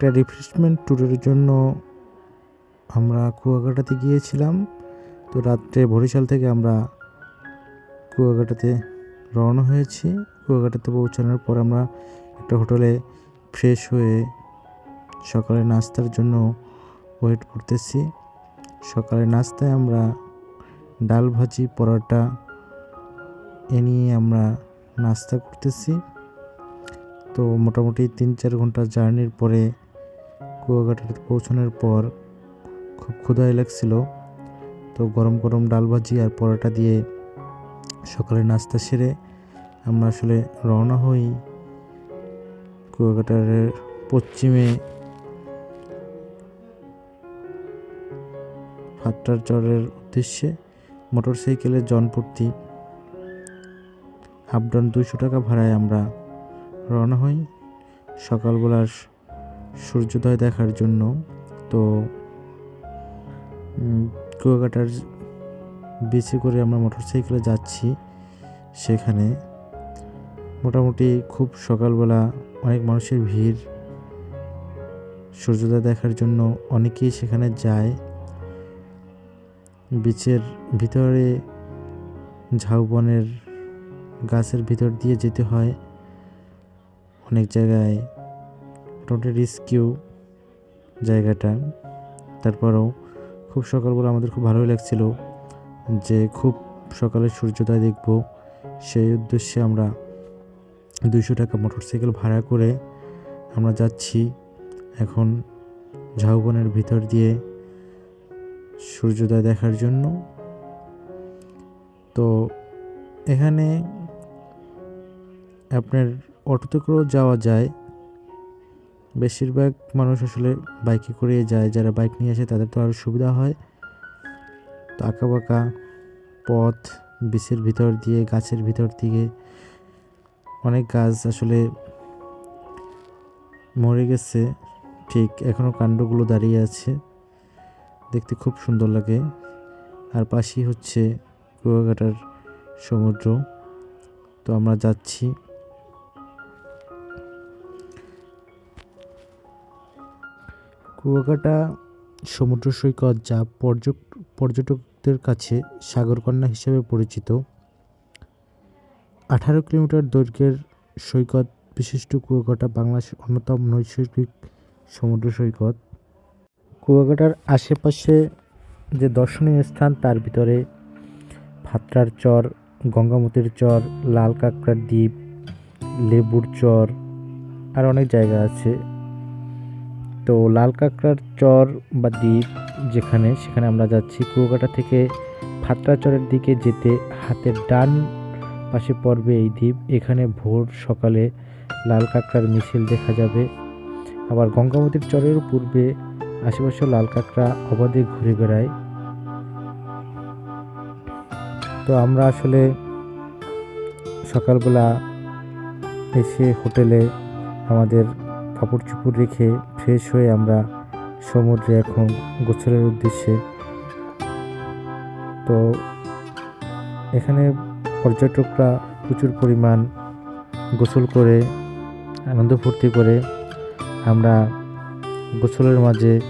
একটা রিফ্রেশমেন্ট ট্যুরের জন্য আমরা কুয়াকাটাতে গিয়েছিলাম। তো রাত্রে বরিশাল থেকে আমরা কুয়াকাটাতে রওনা হয়েছি। কুয়াকাটাতে পৌঁছানোর পর আমরা একটা হোটেলে ফ্রেশ হয়ে সকালে নাস্তার জন্য ওয়েট করতেছি। সকালে নাস্তায় আমরা ডাল ভাজি, পরোটা এ নিয়ে আমরা নাস্তা করতেছি। তো মোটামুটি তিন চার ঘণ্টা জার্নির পরে কুয়াকাটাতে পৌঁছানোর পর খুব ক্ষুধাই লাগছিল। তো গরম গরম ডাল ভাজি আর পরোটা দিয়ে সকালে নাস্তা সেরে আমরা আসলে রওনা হই কুয়াকাটার পশ্চিমে ফাত্রার চরের উদ্দেশ্যে মোটরসাইকেলের জনপ্রতি। আপ ডাউন দুশো টাকা ভাড়ায় আমরা রওনা হই। সকালবেলার সূর্যোদয় দেখার জন্য। তো কুয়াকাটার বিচে করে আমরা মোটরসাইকেলে যাচ্ছি সেখানে। মোটামুটি খুব সকালবেলা অনেক মানুষের ভিড়। সূর্যোদয় দেখার জন্য অনেকেই সেখানে যায়। বিচের ভিতরে ঝাউবনের গাছের ভিতর দিয়ে যেতে হয়। অনেক জায়গায় মোটামুটি রিস্কিউ জায়গাটা। তারপরেও খুব সকালবেলা আমাদের খুব ভালোই লাগছিল যে খুব সকালে সূর্যোদয় দেখব। সেই উদ্দেশ্যে আমরা দুইশো টাকা মোটরসাইকেল ভাড়া করে আমরা যাচ্ছি। এখন ঝাউবনের ভিতর দিয়ে সূর্যোদয় দেখার জন্য। তো এখানে আপনার অটোতে করেও যাওয়া যায়। বেশিরভাগ মানুষ আসলে বাইকে করে যায়, যারা বাইক নিয়ে আসে তাদের তো আরও সুবিধা হয়। তো আঁকা বাঁকা পথ, বিচের ভিতর দিয়ে, গাছের ভিতর দিয়ে অনেক গাছ আসলে মরে গেছে। ঠিক এখনও কাণ্ডগুলো দাঁড়িয়ে আছে। দেখতে খুব সুন্দর লাগে। আর পাশেই হচ্ছে কুয়াকাটার সমুদ্র। তো আমরা যাচ্ছি। কুয়াকাটা সমুদ্র সৈকত যা পর্যট, পর্যটকদের কাছে সাগরকন্যা হিসেবে পরিচিত। আঠারো কিলোমিটার দৈর্ঘ্যের সৈকত বিশিষ্ট কুয়াকাটা বাংলাদেশের অন্যতম নৈসর্গিক সমুদ্র সৈকত। কুয়াকাটার আশেপাশে যে দর্শনীয় স্থান, তার ভিতরে ভাত্রার চর, গঙ্গামতির চর, লাল কাঁকড়ার দ্বীপ, লেবুর চর, আর অনেক জায়গা আছে। তো লাল কাঁকড়ার চর বা দ্বীপ যেখানে, সেখানে আমরা যাচ্ছি। কুয়াকাটা থেকে ভাত্রা চরের দিকে যেতে হাতের ডান পাশে পড়বে এই দ্বীপ। এখানে ভোর সকালে লাল কাঁকড়ার মিছিল দেখা যাবে। আবার গঙ্গামতির চরের পূর্বে আশেপাশে লাল কাঁকড়া অবাধে ঘুরে বেড়ায়। তো আমরা আসলে সকালবেলা এসে হোটেলে আমাদের কাপড় চুপড় রেখে ফ্রেশ হয়ে আমরা সমুদ্রে এখন গোসলের উদ্দেশ্যে। তো এখানে পর্যটকরা প্রচুর পরিমাণ গোসল করে, আনন্দ ফুর্তি করে আমরা গোসলের মাঝে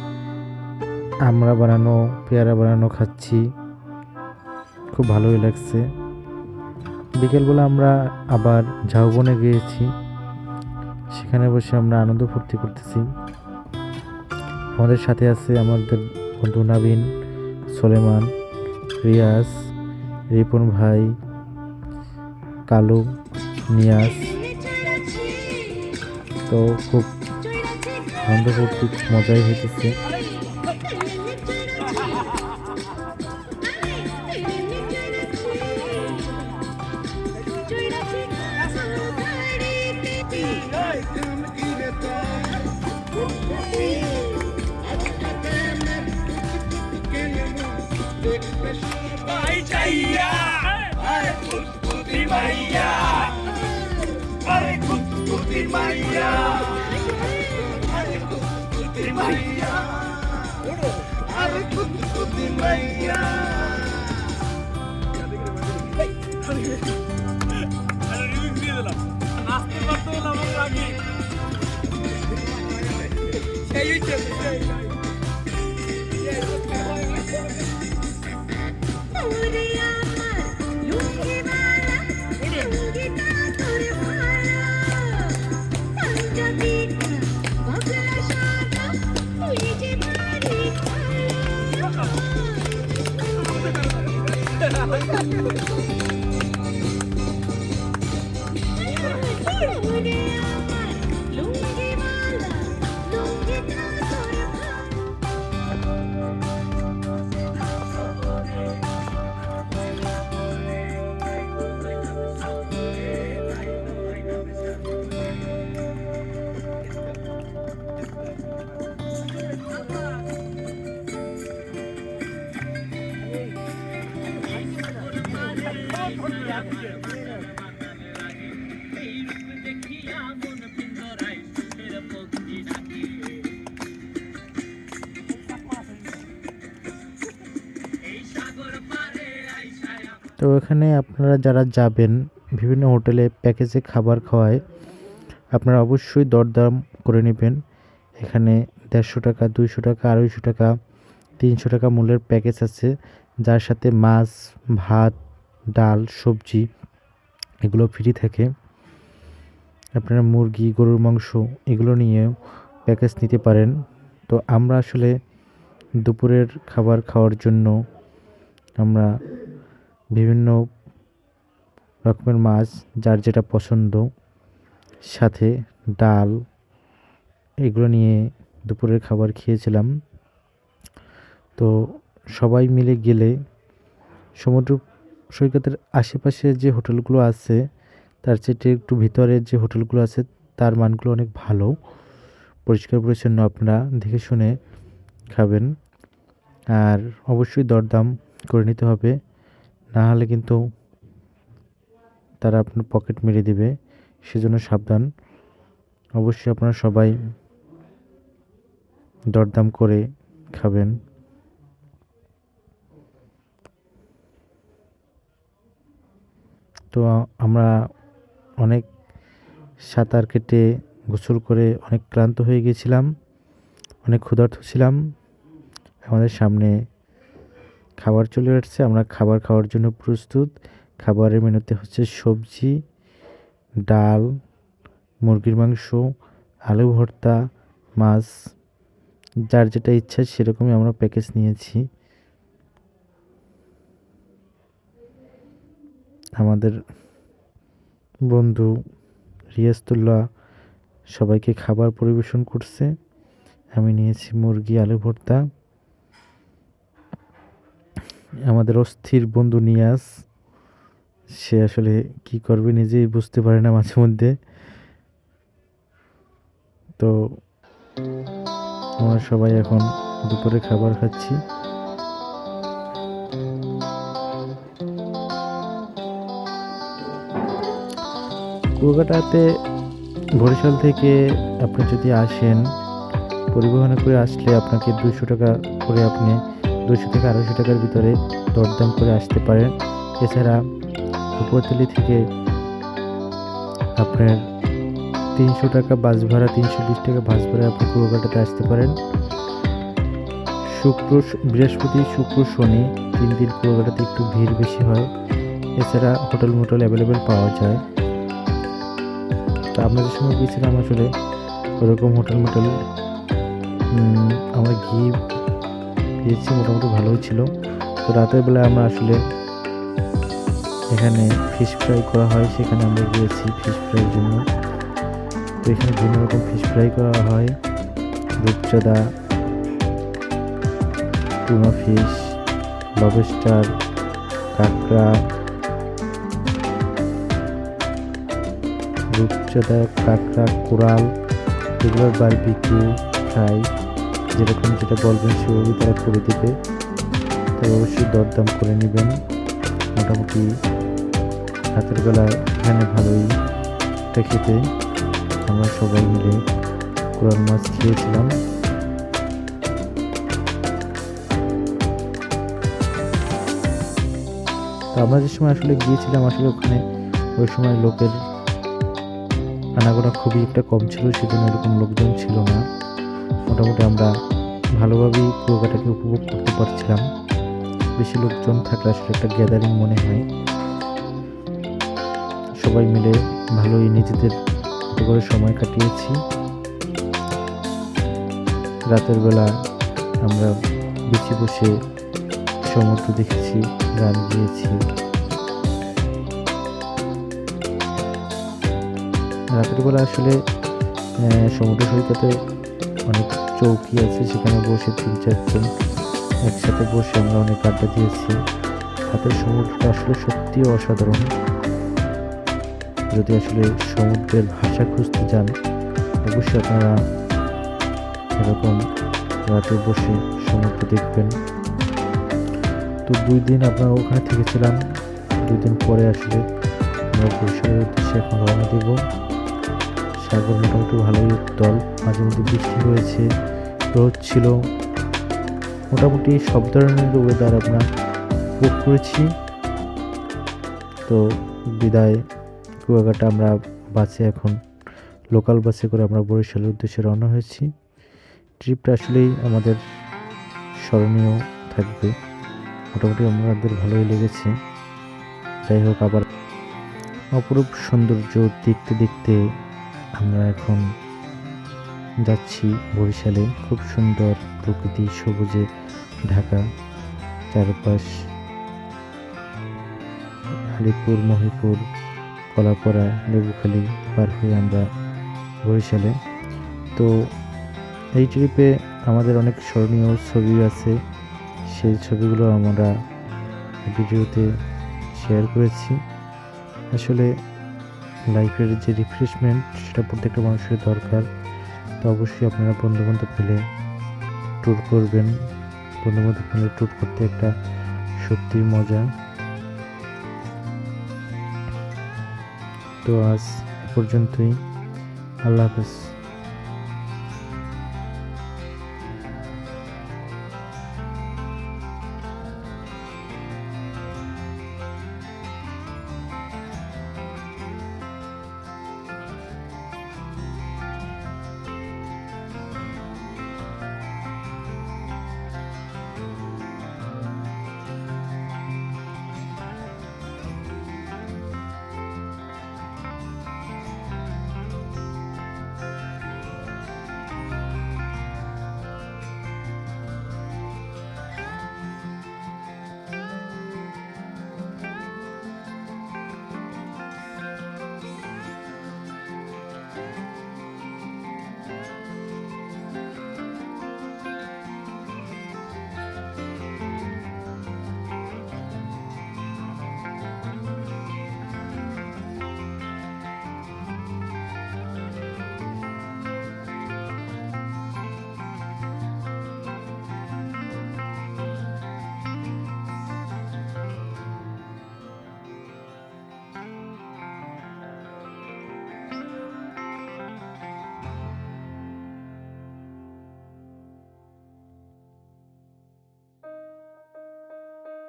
আমরা বানানো, পেয়ারা বানানো খাচ্ছি। খুব ভালোই লাগছে। বিকেলবেলা আমরা আবার ঝাউবনে গিয়েছি। সেখানে বসে আমরা আনন্দ ফুর্তি করতেছি। আমাদের সাথে আছে আমাদের বন্ধু নাবিন, সোলেমান, রিয়াজ, রিপন ভাই, কালু, নিয়াজ। তো খুব আনন্দ মজাই হইতেছে। मैया अरे कुतकुती मैया अरे कुतकुती मैया अरे कुतकुती मैया अरे कुतकुती मैया Yeah, you তো এখানে আপনারা যারা যাবেন, বিভিন্ন হোটেলে প্যাকেজে খাবার খাওয়ায়, আপনারা অবশ্যই দরদাম করে নেবেন। এখানে দেড়শো টাকা, দুইশো টাকা, আড়াইশো টাকা, তিনশো টাকা মূল্যের প্যাকেজ আছে। যার সাথে মাছ, ভাত, ডাল, সবজি এগুলো ফ্রি থাকে। আপনারা মুরগি, গরুর মাংস এগুলো নিয়ে প্যাকেজ নিতে পারেন। তো আমরা আসলে দুপুরের খাবার খাওয়ার জন্য আমরা বিভিন্ন রকমের মাছ, যার যেটা পছন্দ। সাথে ডাল, এগুলো নিয়ে দুপুরের খাবার খেয়েছিলাম। তো সবাই মিলে গেলে সমুদ্র সৈকতের আশেপাশে যে হোটেলগুলো আছে, তার চেয়ে একটু ভিতরের যে হোটেলগুলো আছে, তার মানগুলো অনেক ভালো। পরিষ্কার পরিচ্ছন্ন আপনারা দেখে শুনে খাবেন। আর অবশ্যই দরদাম করে নিতে হবে। না হলে কিন্তু তারা আপনার পকেট মেরে দিবে। সেজন্য সাবধান। অবশ্যই আপনারা সবাই দরদাম করে খাবেন। তো আমরা অনেক সাঁতার কেটে গোসল করে অনেক ক্লান্ত হয়ে গেছিলাম, অনেক ক্ষুধার্ত ছিলাম। আমাদের সামনে খাবার চলে আসছে, আমরা খাবার খাওয়ার জন্য প্রস্তুত। খাবারের মেনুতে হচ্ছে সবজি, ডাল, মুরগির মাংস, আলু ভর্তা, মাছ। যার যেটা ইচ্ছা সেরকমই আমরা প্যাকেজ নিয়েছি। আমাদের বন্ধু রিয়াস্তুল্লাহ সবাইকে খাবার পরিবেশন করছে। আমি নিয়েছি মুরগি, আলু ভর্তা। আমাদের অস্থির বন্ধু নিয়াজ, সে আসলে কি করবে নিজেই বুঝতে পারে না মাঝে মধ্যে। তো আমরা সবাই এখন দুপুরে খাবার খাচ্ছি। কুয়াকাটাতে বরিশাল থেকে আপনি যদি আসেন, পরিবহনে করে আসলে আপনাকে দুশো টাকা করে আপনি দুশো থেকে আড়াইশো টাকার ভিতরে দরদাম করে আসতে পারেন। এছাড়া উপরতলি থেকে আপনার তিনশো টাকা বাস ভাড়া, তিনশো বিশ টাকা বাস ভাড়া আপনি কুয়াকাটাতে আসতে পারেন। শুক্র বৃহস্পতি, শুক্র, শনি তিন দিন কুয়াকাটাতে একটু ভিড় বেশি হয়। এছাড়া হোটেল মোটেল অ্যাভেলেবেল পাওয়া যায়। তো আপনাদের সময় গিয়েছিলাম আসলে ওরকম হোটেল মোটেল আমরা গিয়ে পেয়েছি মোটামুটি ভালোই ছিল। তো রাতের বেলায় আমরা আসলে এখানে ফিশ ফ্রাই করা হয়, সেখানে আমরা গিয়েছি ফিশ ফ্রাইয়ের জন্য। তো এখানে বিভিন্ন রকম ফিশ ফ্রাই করা হয় রূপচাঁদা টুনা ফিশ লবস্টার কাঁকড়া রূপচাঁদা কাঁকড়া, কোরাল এগুলোর বারবিকিউ, ফ্রাই। যেরকম যেটা বলবেন সেভাবেই তারা করে দেবে। তাই অবশ্যই দরদাম করে নেবেন। মোটামুটি রাতের বেলা এখানে ভালোই এটা খেতে। আমরা সবাই মিলে কোরাল মাছ খেয়েছিলাম। তো আমরা যে সময় আসলে গিয়েছিলাম, আসলে ওখানে ওই সময় লোকের আনাগোনা খুবই একটা কম ছিল, সেজন্য এরকম লোকজন ছিল না। মোটামুটি আমরা ভালোভাবেই কুয়াকাটাকে উপভোগ করতে পারছিলাম। বেশি লোকজন থাকলে আসলে একটা গ্যাদারিং মনে হয়। সবাই মিলে ভালোই নিজেদের করে সময় কাটিয়েছি। রাতের বেলা আমরা বেশি বসে সমুদ্র দেখেছি, গান গিয়েছি। রাতের বেলা আসলে সমুদ্র সৈকতে অনেক চৌকি আছে, সেখানে বসে তিন চারজন একসাথে বসে আমরা অনেক আড্ডা দিয়েছি। রাতের সমুদ্রটা আসলে সত্যি অসাধারণ। যদি আসলে সমুদ্রের ভাষা খুঁজতে যান, অবশ্যই আপনারা এরকম রাতে বসে সমুদ্র দেখবেন। তো দুই দিন আপনারা ওখানে থেকেছিলাম। দুই দিন পরে আসলে আমরা বরিশালের উদ্দেশ্যে এখন রওনা দেব। সাগর মোটামুটি ভালোই উত্তল। মাঝে মধ্যে বৃষ্টি হয়েছে, রোদ ছিল। মোটামুটি সব ধরনের ওয়েদার আমরা বুক করেছি। তো বিদায়, কুয়াকাটা আমরা বাসে এখন লোকাল বাসে করে আমরা বরিশালের উদ্দেশ্যে রওনা হয়েছি। ট্রিপটা আসলেই আমাদের স্মরণীয় থাকবে। মোটামুটি আমাদের ভালোই লেগেছে। যাই হোক, আবার অপরূপ সৌন্দর্য দেখতে দেখতে আমরা এখন যাচ্ছি বরিশালে। খুব সুন্দর প্রকৃতি, সবুজে ঢাকা চারপাশ। আলিপুর, মহিপুর, কলাপাড়া, লেবুখালী পার হয়ে আমরা বরিশালে। তো এই ট্রিপে আমাদের অনেক স্মরণীয় ছবি আছে। সেই ছবিগুলো আমরা ভিডিওতে শেয়ার করেছি। আসলে লাইফের যে রিফ্রেশমেন্ট সেটা প্রত্যেকটা মানুষের দরকার। তো অবশ্যই আপনারা বন্ধুবান্ধব মিলে ট্যুর করবেন। বন্ধুবান্ধব মিলে ট্যুর করতে একটা সত্যি মজা। তো আজ পর্যন্তই। আল্লাহ হাফেজ।